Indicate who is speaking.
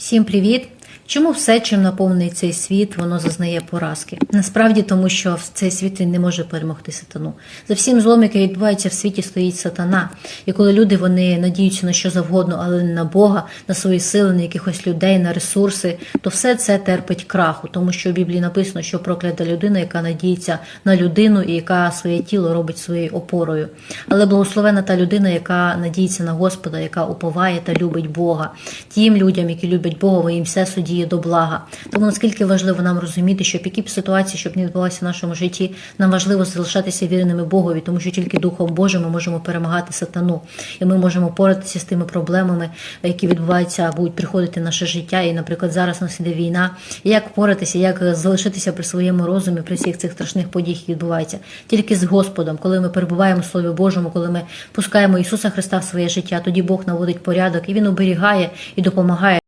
Speaker 1: Всім привіт! Чому все, чим наповнений цей світ, воно зазнає поразки? Насправді тому, що цей світ він не може перемогти сатану. За всім злом, який відбувається в світі, стоїть сатана. І коли люди вони надіються на що завгодно, але не на Бога, на свої сили, на якихось людей, на ресурси, то все це терпить краху, тому що в Біблії написано, що проклята людина, яка надіється на людину і яка своє тіло робить своєю опорою. Але благословена та людина, яка надіється на Господа, яка уповає та любить Бога. Тим людям, які люблять Бога, їм все судіє до блага. Тому наскільки важливо нам розуміти, що в які б ситуації, щоб не відбулася в нашому житті, нам важливо залишатися вірними Богові, тому що тільки Духом Божим ми можемо перемагати сатану, і ми можемо поратися з тими проблемами, які відбуваються, будуть приходити в наше життя. І, наприклад, зараз нас іде війна. Як поратися, як залишитися при своєму розумі, при всіх цих страшних подіях, які відбуваються, тільки з Господом, коли ми перебуваємо в Слові Божому, коли ми пускаємо Ісуса Христа в своє життя, тоді Бог наводить порядок і Він оберігає і допомагає.